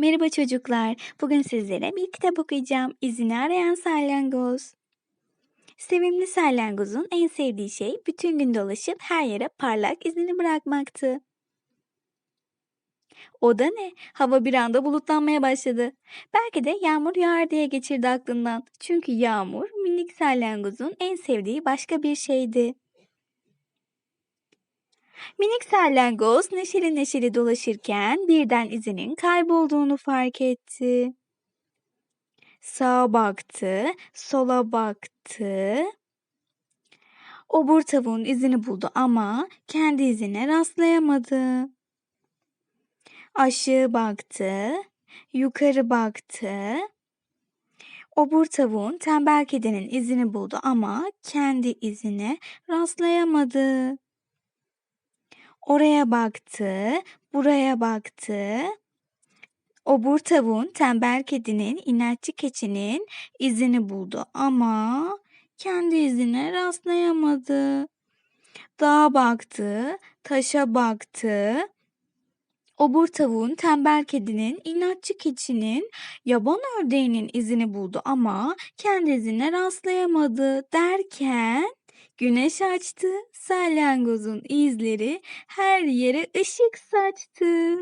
Merhaba çocuklar. Bugün sizlere bir kitap okuyacağım. İzini arayan salyangoz. Sevimli salyangozun en sevdiği şey bütün gün dolaşıp her yere parlak izini bırakmaktı. O da ne? Hava bir anda bulutlanmaya başladı. Belki de yağmur yağar diye geçirdi aklından. Çünkü yağmur minik salyangozun en sevdiği başka bir şeydi. Minik salyangoz neşeli neşeli dolaşırken birden izinin kaybolduğunu fark etti. Sağa baktı, sola baktı. Obur tavuğun izini buldu ama kendi izine rastlayamadı. Aşağı baktı, yukarı baktı. Obur tavuğun tembel kedinin izini buldu ama kendi izine rastlayamadı. Oraya baktı, buraya baktı. Obur tavuğun tembel kedinin, inatçı keçinin izini buldu ama kendi izine rastlayamadı. Dağa baktı, taşa baktı. Obur tavuğun, tembel kedinin, inatçı keçinin, yaban ördeğinin izini buldu ama kendi izine rastlayamadı derken güneş açtı, salyangozun izleri her yere ışık saçtı.